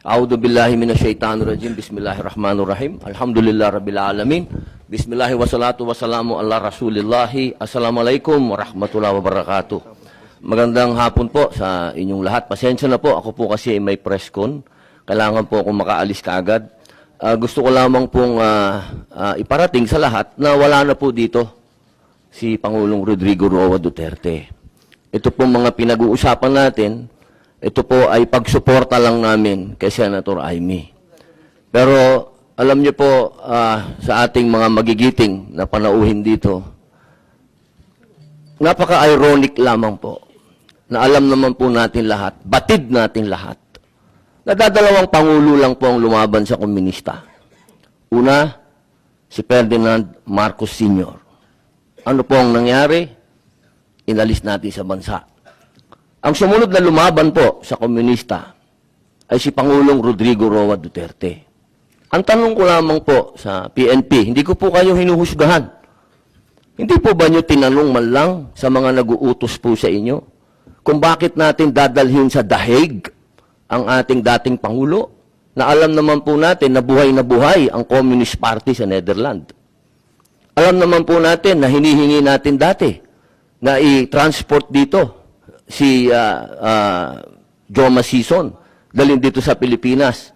A'udhu billahi minasyaitanir rajim. Bismillahirrahmanirrahim. Alhamdulillah rabbil alamin. Bismillah wa salatu wa salamu ala rasulillahi. Assalamualaikum warahmatullahi wabarakatuh. Magandang hapon po sa inyong lahat. Pasensya na po, ako po kasi may press con. Kailangan po akong makaalis kaagad. Ah, gusto ko lamang pong ah, ah, iparating sa lahat na wala na po dito si Pangulong Rodrigo Roa Duterte. Ito pong mga pinag-uusapan natin, ito po ay pagsuporta lang namin kay Senator Amy. Pero alam niyo po ah, sa ating mga magigiting na panauhin dito, napaka-ironic lamang po na alam naman po natin lahat, batid natin lahat, nadadalawang pangulo lang po ang lumaban sa komunista. Una, si Ferdinand Marcos Sr. Ano po ang nangyari? Inalis natin sa bansa. Ang sumunod na lumaban po sa komunista ay si Pangulong Rodrigo Roa Duterte. Ang tanong ko lamang po sa PNP, hindi ko po kayo hinuhusgahan. Hindi po ba nyo tinanong man lang sa mga nag-uutos po sa inyo kung bakit natin dadalhin sa dahig ang ating dating Pangulo na alam naman po natin na buhay na buhay ang Communist Party sa Netherlands. Alam naman po natin na hinihingi natin dati na i-transport dito si ah, ah, Joma Sison dalhin dito sa Pilipinas.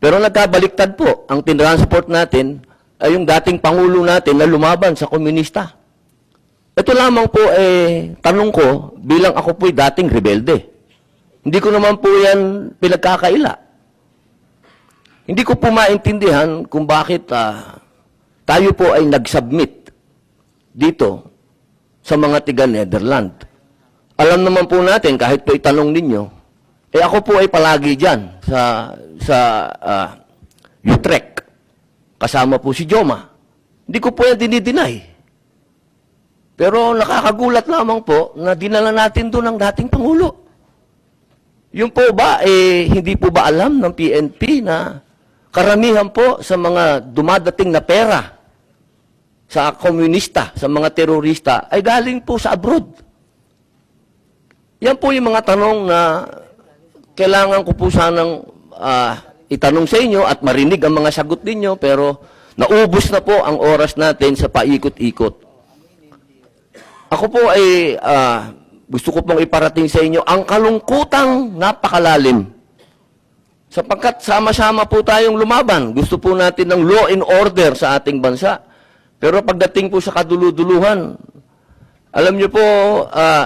Pero nagkabaliktad po, ang tinransport natin ay yung dating Pangulo natin na lumaban sa komunista. Ito lamang po, eh, tanong ko, bilang ako po'y dating rebelde. Hindi ko naman po yan pinagkakaila. Hindi ko po maintindihan kung bakit ah, tayo po ay nag-submit dito sa mga tiga Netherlands. Alam naman po natin, kahit po itanong ninyo, eh ako po ay palagi dyan sa, sa ah, Utrecht. Kasama po si Joma. Hindi ko po yan dinideny. Pero nakakagulat lamang po na dinala natin doon ang dating Pangulo. Yung po ba, eh, hindi po ba alam ng PNP na karamihan po sa mga dumadating na pera sa komunista, sa mga terorista, ay galing po sa abroad. Yan po yung mga tanong na kailangan ko po sanang ah, itanong sa inyo at marinig ang mga sagot ninyo, pero naubos na po ang oras natin sa paikot-ikot. Ako po ay ah, gusto ko pong iparating sa inyo ang kalungkutang napakalalim. Sapagkat sama-sama po tayong lumaban. Gusto po natin ng law and order sa ating bansa. Pero pagdating po sa kaduluduluhan, alam niyo po,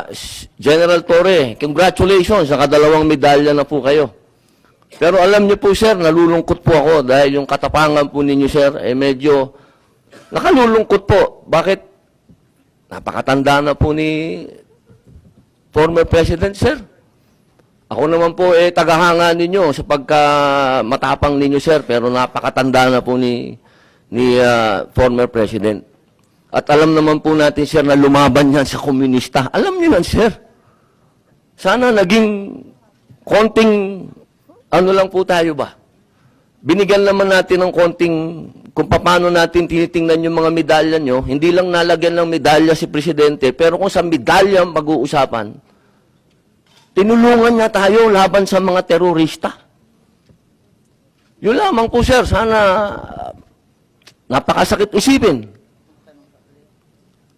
S- General Torre, congratulations, nakadalawang medalya na po kayo. Pero alam niyo po, sir, nalulungkot po ako dahil yung katapangan po ninyo, sir, eh medyo nakalulungkot po. Bakit? Napakatanda na po ni former President, sir. Ako naman po eh tagahanga ninyo sa pagka matapang ninyo, sir, pero napakatanda na po ni ni ah, former President. At alam naman po natin, sir, na lumaban yan sa komunista. Alam niyo yan, sir. Sana naging konting ano lang po tayo ba? Binigyan naman natin ng konting kung paano natin tinitingnan yung mga medalya nyo, hindi lang nalagyan ng medalya si Presidente, pero kung sa medalya ang pag-uusapan, tinulungan niya tayo laban sa mga terorista. Yun lamang po, sir. Sana napakasakit isipin.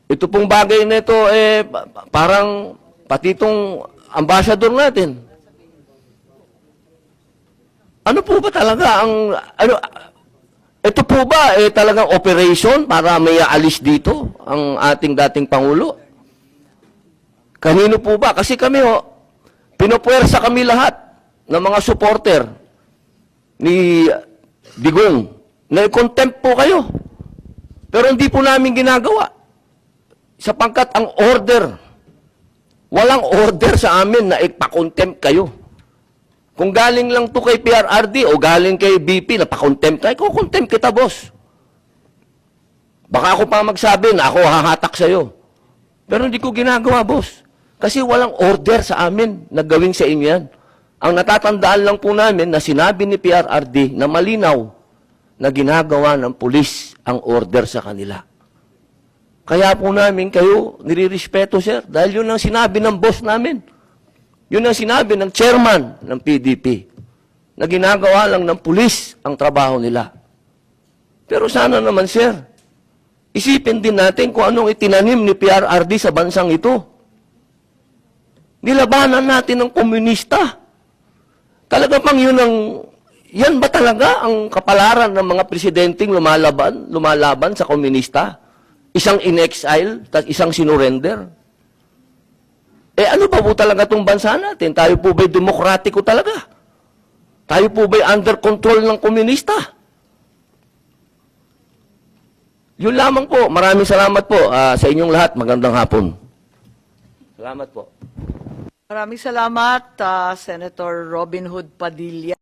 Ito pong bagay na ito, eh, pa- pa- parang pati itong ambassador natin. Ano po ba talaga ang, ano, ito po ba eh, talagang operation para may aalis dito ang ating dating Pangulo? Kanino po ba? Kasi kami ho, pinupwersa kami lahat ng mga supporter ni Digong na i-contempt po kayo. Pero hindi po namin ginagawa. Sapangkat ang order, walang order sa amin na ipakontempt kayo. Kung galing lang to kay PRRD o galing kay BP na pa-contempt ka, iko-contempt kita, boss. Baka ako pa magsabi na ako hahatak sa'yo. Pero hindi ko ginagawa, boss. Kasi walang order sa amin na gawin sa inyo yan. Ang natatandaan lang po namin na sinabi ni PRRD na malinaw na ginagawa ng pulis ang order sa kanila. Kaya po namin kayo nirirespeto, sir, dahil yun ang sinabi ng boss namin. Yun ang sinabi ng chairman ng PDP. na ginagawa lang ng pulis ang trabaho nila. Pero sana naman, sir, isipin din natin kung anong itinanim ni PRRD sa bansang ito. Nilabanan natin ng komunista. Talaga bang yun ang, yan ba talaga ang kapalaran ng mga presidenteng lumalaban, lumalaban sa komunista? Isang in-exile, tas isang sinurrender? Eh ano ba po talaga itong bansa natin? Tayo po ba'y demokratiko talaga? Tayo po ba'y under control ng komunista? Yun lamang po. Maraming salamat po ah, sa inyong lahat. Magandang hapon. Salamat po. Maraming salamat, ah, Senator Robin Hood Padilla.